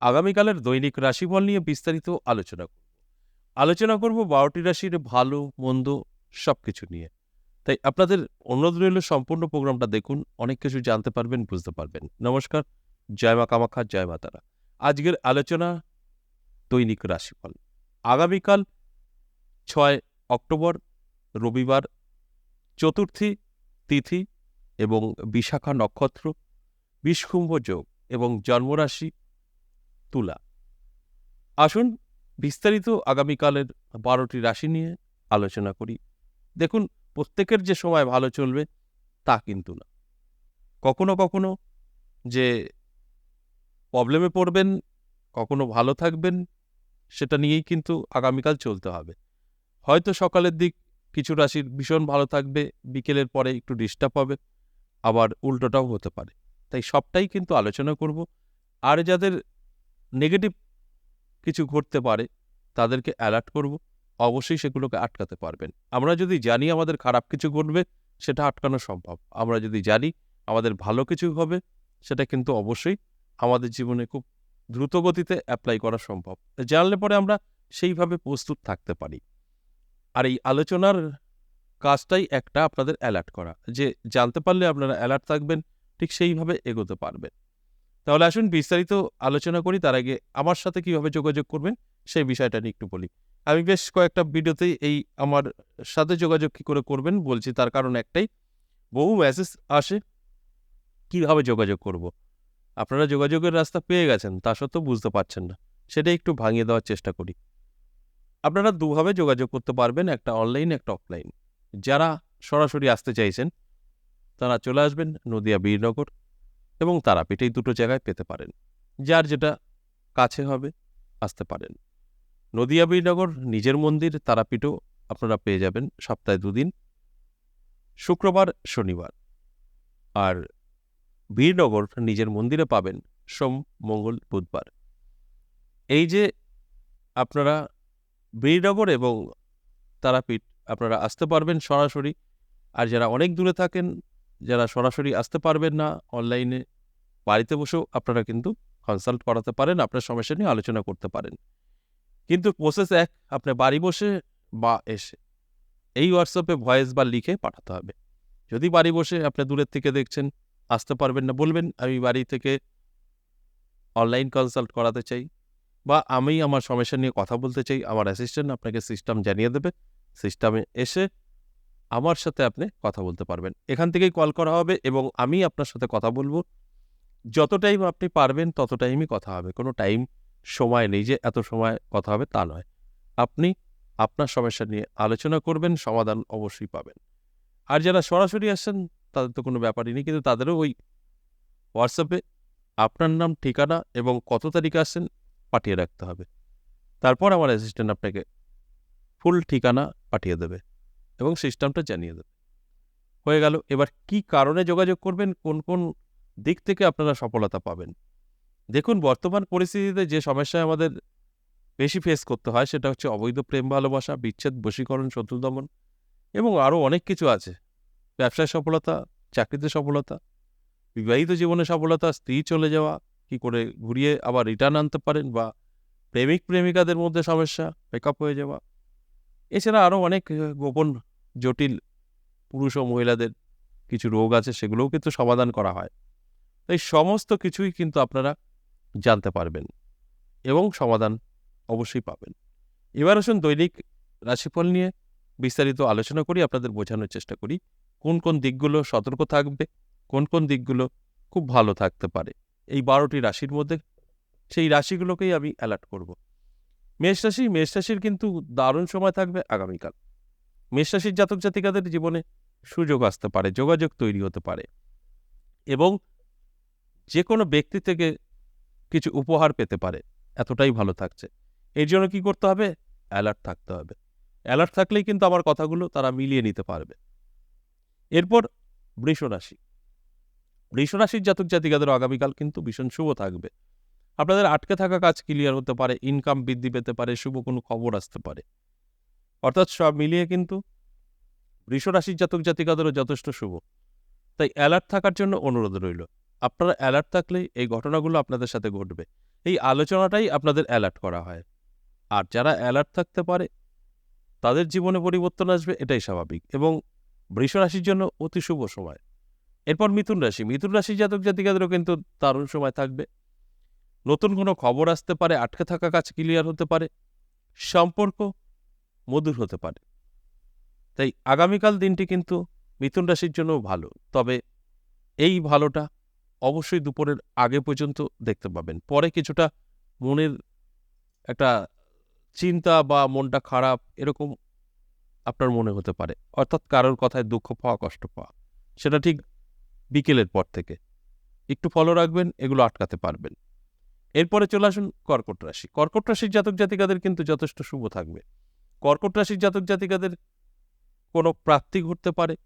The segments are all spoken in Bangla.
আগামীকালের দৈনিক রাশিফল নিয়ে বিস্তারিত আলোচনা করব। আলোচনা করব বারোটি রাশির ভালো, মন্দ সব কিছু নিয়ে। তাই আপনাদের অনুরোধ রইল সম্পূর্ণ প্রোগ্রামটা দেখুন, অনেক কিছু জানতে পারবেন, বুঝতে পারবেন। নমস্কার, জয় মা কামাখ্যা, জয় মা তারা আজকের আলোচনা দৈনিক রাশিফল। আগামীকাল ছয় অক্টোবর, রবিবার চতুর্থী তিথি এবং বিশাখা নক্ষত্র, বিষকুম্ভ যোগ এবং জন্মরাশি তুলা। আসুন বিস্তারিত আগামীকালের বারোটি রাশি নিয়ে আলোচনা করি। দেখুন, প্রত্যেকের যে সময় ভালো চলবে তা কিন্তু না। কখনো কখনো যে প্রবলেমে পড়বেন, কখনো ভালো থাকবেন, সেটা নিয়েই কিন্তু আগামীকাল চলতে হবে। হয়তো সকালের দিক কিছু রাশির ভীষণ ভালো থাকবে, বিকেলের পরে একটু ডিস্টার্ব হবে, আবার উল্টোটাও হতে পারে। তাই সবটাই কিন্তু আলোচনা করব। আর যাদের নেগেটিভ কিছু ঘটতে পারে, তাদেরকে অ্যালার্ট করব, অবশ্যই সেগুলোকে আটকাতে পারবেন। আমরা যদি জানি আমাদের খারাপ কিছু ঘটবে, সেটা আটকানো সম্ভব। আমরা যদি জানি আমাদের ভালো কিছু হবে, সেটা কিন্তু অবশ্যই আমাদের জীবনে খুব দ্রুত গতিতে অ্যাপ্লাই করা সম্ভব। জানলে পরে আমরা সেইভাবে প্রস্তুত থাকতে পারি। আর এই আলোচনার কাজটাই একটা আপনাদের অ্যালার্ট করা, যে জানতে পারলে আপনারা অ্যালার্ট থাকবেন, ঠিক সেইভাবে এগোতে পারবেন। তাহলে আসুন বিস্তারিত আলোচনা করি, তার আগে আমার সাথে কীভাবে যোগাযোগ করবেন সেই বিষয়টা নিয়ে একটু বলি। আমি বেশ কয়েকটা ভিডিওতেই এই আমার সাথে যোগাযোগ কী করে করবেন বলছি, তার কারণ একটাই, বহু মেসেজ আসে, কীভাবে যোগাযোগ করব। আপনারা যোগাযোগের রাস্তা পেয়ে গেছেন, তা সত্ত্বেও বুঝতে পারছেন না সেটা একটু ভাঙিয়ে দেওয়ার চেষ্টা করি। আপনারা দুভাবে যোগাযোগ করতে পারবেন, একটা অনলাইন একটা অফলাইন যারা সরাসরি আসতে চাইছেন, তারা চলে আসবেন নদিয়া বীরনগর। এবং তারাপীঠ এই দুটো জায়গায় পেতে পারেন। যার যেটা কাছে হবে, আসতে পারেন। নদিয়া বীরনগর নিজের মন্দির, তারাপীঠও আপনারা পেয়ে যাবেন সপ্তাহে দুদিন। শুক্রবার, শনিবার। আর বীরনগর নিজের মন্দিরে পাবেন সোম, মঙ্গল, বুধবার। এই যে আপনারা বীরনগর এবং তারাপীঠ আপনারা আসতে পারবেন সরাসরি। আর যারা অনেক দূরে থাকেন যারা সরাসরি আসতে পারবেন না অনলাইনে বাড়িতে বসেও আপনারা কিন্তু কনসাল্ট করাতে পারেন, আপনার সমস্যা নিয়ে আলোচনা করতে পারেন। কিন্তু প্রসেস এক, আপনি বাড়ি বসে বা এসে এই হোয়াটসঅ্যাপে ভয়েস বা লিখে পাঠাতে হবে। যদি বাড়ি বসে আপনি দূরের থেকে দেখছেন, আসতে পারবেন না, বলবেন, আমি বাড়ি থেকে অনলাইন কনসাল্ট করাতে চাই বা আমি আমার সমস্যা নিয়ে কথা বলতে চাই। আমার অ্যাসিস্ট্যান্ট আপনাকে সিস্টেম জানিয়ে দেবে। সিস্টেমে এসে আমার সাথে আপনি কথা বলতে পারবেন। এখান থেকেই কল করা হবে এবং আমি আপনার সাথে কথা বলব। যত টাইম আপনি পারবেন তত টাইমই কথা হবে। কোনো টাইম সময় নেই যে এত সময় কথা হবে তা নয়। আপনি আপনার সমস্যা নিয়ে আলোচনা করবেন, সমাধান অবশ্যই পাবেন। আর যারা সরাসরি আসছেন তাদের তো কোনো ব্যাপারই নেই, কিন্তু তাদেরও ওই হোয়াটসঅ্যাপে আপনার নাম, ঠিকানা এবং কত তারিখে আসছেন পাঠিয়ে রাখতে হবে। তারপর আমার অ্যাসিস্ট্যান্ট আপনাকে ফুল ঠিকানা পাঠিয়ে দেবে। এবং সিস্টেমটা জানিয়ে দেবে। হয়ে গেল। এবার কি কারণে যোগাযোগ করবেন? কোন কোন দিক থেকে আপনারা সফলতা পাবেন? দেখুন, বর্তমান পরিস্থিতিতে যে সমস্যায় আমাদের বেশি ফেস করতে হয়, সেটা হচ্ছে অবৈধ প্রেম ভালোবাসা, বিচ্ছেদ, বশীকরণ, শত্রু দমন এবং আরও অনেক কিছু আছে। ব্যবসায় সফলতা, চাকরিতে সফলতা, বিবাহিত জীবনে সফলতা, স্ত্রী চলে যাওয়া, কি করে ঘুরিয়ে আবার রিটার্ন আনতে পারেন বা প্রেমিক, প্রেমিকাদের মধ্যে সমস্যা ব্রেকআপ হয়ে যাওয়া। এছাড়া আরও অনেক গোপন জটিল পুরুষ ও মহিলাদের কিছু রোগ আছে, সেগুলোও কিন্তু সমাধান করা হয়। তাই সমস্ত কিছুই কিন্তু আপনারা জানতে পারবেন এবং সমাধান অবশ্যই পাবেন। এবার আসুন দৈনিক রাশিফল নিয়ে বিস্তারিত আলোচনা করি, আপনাদের বোঝানোর চেষ্টা করি, কোন কোন দিকগুলো সতর্ক থাকবে, কোন কোন দিকগুলো খুব ভালো থাকতে পারে। এই বারোটি রাশির মধ্যে সেই রাশিগুলোকেই আমি অ্যালার্ট করব। মেষ রাশি, মেষ রাশির কিন্তু দারুণ সময় থাকবে আগামীকাল। মেষ রাশির জাতক জাতিকাদের জীবনে সুযোগ আসতে পারে, যোগাযোগ তৈরি হতে পারে এবং যে কোনো ব্যক্তি থেকে কিছু উপহার পেতে পারে, এতটাই ভালো থাকছে। এর জন্য কি করতে হবে? অ্যালার্ট থাকতে হবে। অ্যালার্ট থাকলেই কিন্তু আমার কথাগুলো তারা মিলিয়ে নিতে পারবে। এরপর বৃষরাশি। বৃষরাশির জাতক জাতিকাদের আগামীকাল কিন্তু ভীষণ শুভ থাকবে। আপনাদের আটকে থাকা কাজ ক্লিয়ার হতে পারে ইনকাম বৃদ্ধি পেতে পারে, শুভ কোনো খবর আসতে পারে। অর্থাৎ সব মিলিয়ে কিন্তু রাশির জাতক জাতিকাদেরও যথেষ্ট শুভ। তাই অ্যালার্ট থাকার জন্য অনুরোধ রইল। আপনারা অ্যালার্ট থাকলেই এই ঘটনাগুলো আপনাদের সাথে ঘটবে। এই আলোচনাটাই আপনাদের অ্যালার্ট করা হয়। আর যারা অ্যালার্ট থাকতে পারে, তাদের জীবনে পরিবর্তন আসবে, এটাই স্বাভাবিক। এবং বৃষ রাশির জন্য অতি শুভ সময়। এরপর মিথুন রাশি। মিথুন রাশির জাতক জাতিকাদেরও কিন্তু দারুণ সময় থাকবে। নতুন কোনো খবর আসতে পারে, আটকে থাকা কাজ ক্লিয়ার হতে পারে। সম্পর্ক মধুর হতে পারে। তাই আগামীকাল দিনটি কিন্তু মিথুন রাশির জন্য ভালো। তবে এই ভালোটা অবশ্যই দুপুরের আগে পর্যন্ত দেখতে পাবেন। পরে কিছুটা মনের একটা চিন্তা বা মনটা খারাপ এরকম আপনার মনে হতে পারে। অর্থাৎ কারোর কথায় দুঃখ পাওয়া, কষ্ট পাওয়া, সেটা ঠিক বিকেলের পর থেকে। একটু ফলো রাখবেন, এগুলো আটকাতে পারবেন। এরপরে চলে আসুন কর্কট রাশি। কর্কট রাশির জাতক জাতিকাদের কিন্তু যথেষ্ট শুভ থাকবে। কর্কট রাশির জাতক জাতিকাদের কোনো প্রাপ্তি ঘটতে পারে,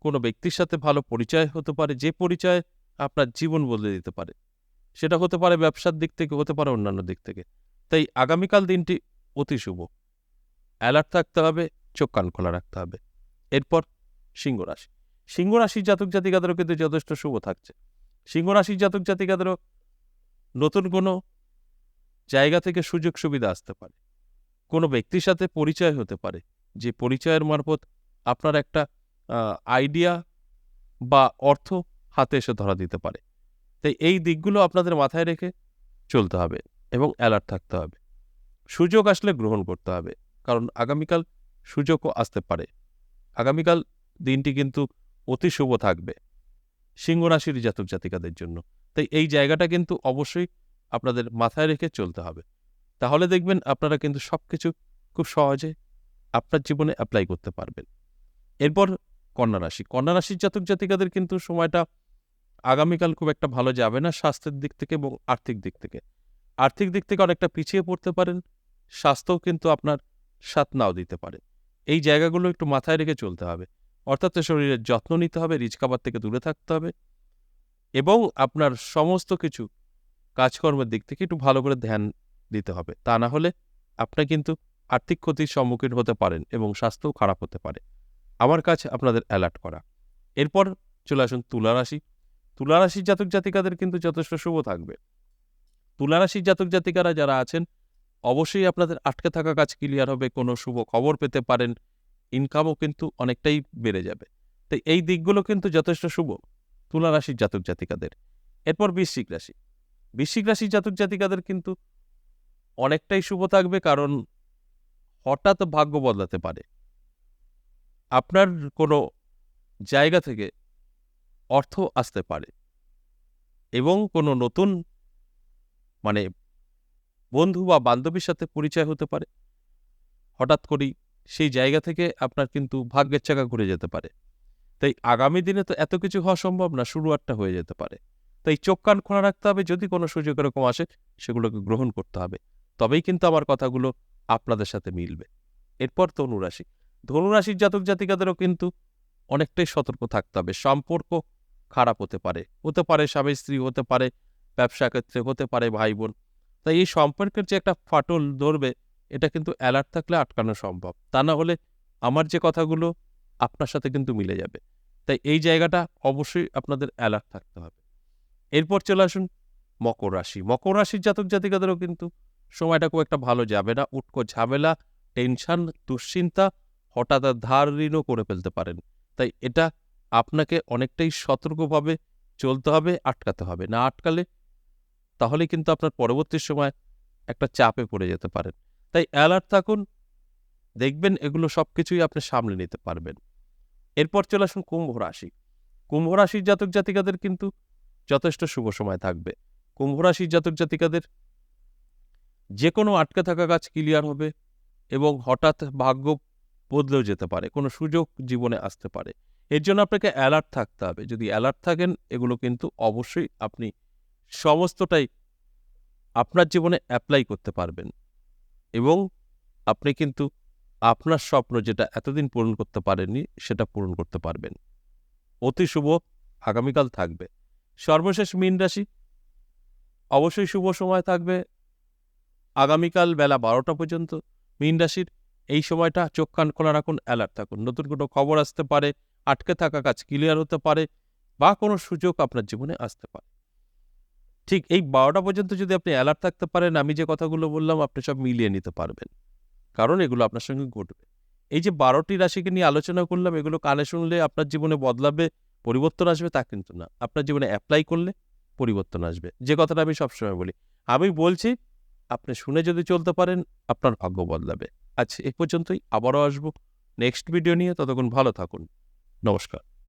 কোনো ব্যক্তির সাথে ভালো পরিচয় হতে পারে, যে পরিচয় আপনার জীবন বদলে দিতে পারে। সেটা হতে পারে ব্যবসার দিক থেকে, হতে পারে অন্যান্য দিক থেকে। তাই আগামীকাল দিনটি অতি শুভ। অ্যালার্ট থাকতে হবে, চোখ কান খোলা রাখতে হবে। এরপর সিংহ রাশি। সিংহ রাশির জাতক জাতিকাদেরও কিন্তু যথেষ্ট শুভ থাকছে। সিংহ রাশির জাতক জাতিকাদেরও নতুন কোনো জায়গা থেকে সুযোগ সুবিধা আসতে পারে। কোনো ব্যক্তির সাথে পরিচয় হতে পারে। যে পরিচয়ের মারফত আপনার একটা আইডিয়া বা অর্থ হাতে এসে ধরা দিতে পারে। তাই এই দিকগুলো আপনাদের মাথায় রেখে চলতে হবে এবং অ্যালার্ট থাকতে হবে। সুযোগ আসলে গ্রহণ করতে হবে, কারণ আগামীকাল সুযোগও আসতে পারে। আগামীকাল দিনটি কিন্তু অতি শুভ থাকবে সিংহ রাশির জাতক জাতিকাদের জন্য। তাই এই জায়গাটা কিন্তু অবশ্যই আপনাদের মাথায় রেখে চলতে হবে। তাহলে দেখবেন আপনারা কিন্তু সব কিছু খুব সহজে আপনার জীবনে অ্যাপ্লাই করতে পারবেন। এরপর কন্যা রাশি। কন্যা রাশির জাতক জাতিকাদের কিন্তু সময়টা আগামীকাল খুব একটা ভালো যাবে না স্বাস্থ্যের দিক থেকে এবং আর্থিক দিক থেকে। আর্থিক দিক থেকে অনেকটা পিছিয়ে পড়তে পারেন, স্বাস্থ্যও কিন্তু আপনার সাথ নাও দিতে পারে। এই জায়গাগুলো একটু মাথায় রেখে চলতে হবে। অর্থাৎ শরীরের যত্ন নিতে হবে, রিচ খাবার থেকে দূরে থাকতে হবে এবং আপনার সমস্ত কিছু কাজকর্মের দিক থেকে একটু ভালো করে ধ্যান দিতে হবে। তা না হলে আপনি কিন্তু আর্থিক ক্ষতির সম্মুখীন হতে পারেন এবং স্বাস্থ্যও খারাপ হতে পারে। আমার কাছে আপনাদের অ্যালার্ট করা। এরপর চলে আসুন তুলা রাশি। তুলা রাশির জাতক জাতিকাদের কিন্তু যথেষ্ট শুভ থাকবে। তুলা রাশির জাতক জাতিকারা যারা আছেন, অবশ্যই আপনাদের আটকে থাকা কাজ ক্লিয়ার হবে, কোনো শুভ খবর পেতে পারেন ইনকামও কিন্তু অনেকটাই বেড়ে যাবে। তাই এই দিকগুলো কিন্তু যথেষ্ট শুভ তুলা রাশির জাতক জাতিকাদের। এরপর বৃশ্চিক রাশি। বৃশ্চিক রাশির জাতক জাতিকাদের কিন্তু অনেকটাই শুভ থাকবে কারণ হঠাৎ ভাগ্য বদলাতে পারে। আপনার কোনো জায়গা থেকে অর্থ আসতে পারে এবং কোনো নতুন মানে বন্ধু বা বান্ধবীর সাথে পরিচয় হতে পারে। হঠাৎ করেই সেই জায়গা থেকে আপনার কিন্তু ভাগ্যের চাকা ঘুরে যেতে পারে। তাই আগামী দিনে তো এত কিছু হওয়া সম্ভব না শুরু একটা হয়ে যেতে পারে। তাই চোখ কান খোলা রাখতে হবে, যদি কোনো সুযোগ এরকম আসে, সেগুলোকে গ্রহণ করতে হবে। তবেই কিন্তু আমার কথাগুলো আপনাদের সাথে মিলবে। এরপর ধনুরাশি। ধনুরাশির জাতক জাতিকাদেরও কিন্তু অনেকটাই সতর্ক থাকতে হবে। সম্পর্ক খারাপ হতে পারে। হতে পারে স্বামী, স্ত্রী, হতে পারে ব্যবসা ক্ষেত্রে, হতে পারে ভাই বোন তাই এই সম্পর্কের যে একটা ফাটল ধরবে, এটা কিন্তু অ্যালার্ট থাকলে আটকানো সম্ভব। তা না হলে আমার যে কথাগুলো আপনার সাথে কিন্তু মিলে যাবে। তাই এই জায়গাটা অবশ্যই আপনাদের অ্যালার্ট থাকতে হবে। এরপর চলে আসুন মকর রাশি। মকর রাশির জাতক জাতিকাদেরও কিন্তু সময়টা খুব একটা ভালো যাবে না। উটকো ঝামেলা, টেনশন, দুশ্চিন্তা হঠাৎ ধার ঋণও করে ফেলতে পারেন। তাই এটা আপনাকে অনেকটাই সতর্কভাবে চলতে হবে, আটকাতে হবে। না আটকালে তাহলে কিন্তু আপনার পরবর্তী সময় একটা চাপে পড়ে যেতে পারেন। তাই অ্যালার্ট থাকুন, দেখবেন এগুলো সব কিছুই আপনি সামলে নিতে পারবেন। এরপর চলে আসুন কুম্ভ রাশি। কুম্ভ রাশির জাতক জাতিকাদের কিন্তু যথেষ্ট শুভ সময় থাকবে। কুম্ভ রাশির জাতক জাতিকাদের যে কোনো আটকে থাকা কাজ ক্লিয়ার হবে এবং হঠাৎ ভাগ্য বদলেও যেতে পারে, কোনো সুযোগ জীবনে আসতে পারে। এর জন্য আপনাকে অ্যালার্ট থাকতে হবে। যদি অ্যালার্ট থাকেন, এগুলো কিন্তু অবশ্যই আপনি সমস্তটাই আপনার জীবনে অ্যাপ্লাই করতে পারবেন এবং আপনি কিন্তু আপনার স্বপ্ন যেটা এতদিন পূরণ করতে পারেননি, সেটা পূরণ করতে পারবেন। অতি শুভ আগামীকাল থাকবে। সর্বশেষ মীন রাশি, অবশ্যই শুভ সময় থাকবে। আগামীকাল বেলা বারোটা পর্যন্ত মীন রাশির এই সময়টা চোখ কান খোলা রাখুন অ্যালার্ট থাকুন। নতুন কোনো খবর আসতে পারে, আটকে থাকা কাজ ক্লিয়ার হতে পারে বা কোনো সুযোগ আপনার জীবনে আসতে পারে। ঠিক এই বারোটা পর্যন্ত যদি আপনি অ্যালার্ট থাকতে পারেন, আমি যে কথাগুলো বললাম, আপনি সব মিলিয়ে নিতে পারবেন। কারণ এগুলো আপনার সঙ্গে ঘটবে। এই যে বারোটি রাশিকে নিয়ে আলোচনা করলাম, এগুলো কানে শুনলে আপনার জীবনে বদলাবে, পরিবর্তন আসবে তা কিন্তু না। আপনার জীবনে অ্যাপ্লাই করলে পরিবর্তন আসবে। যে কথাটা আমি সবসময় বলি, আমি বলছি আপনি শুনে যদি চলতে পারেন, আপনার ভাগ্য বদলাবে। আচ্ছা এ পর্যন্তই। আবারও আসব। নেক্সট ভিডিও নিয়ে ততক্ষণ ভালো থাকুন। নমস্কার।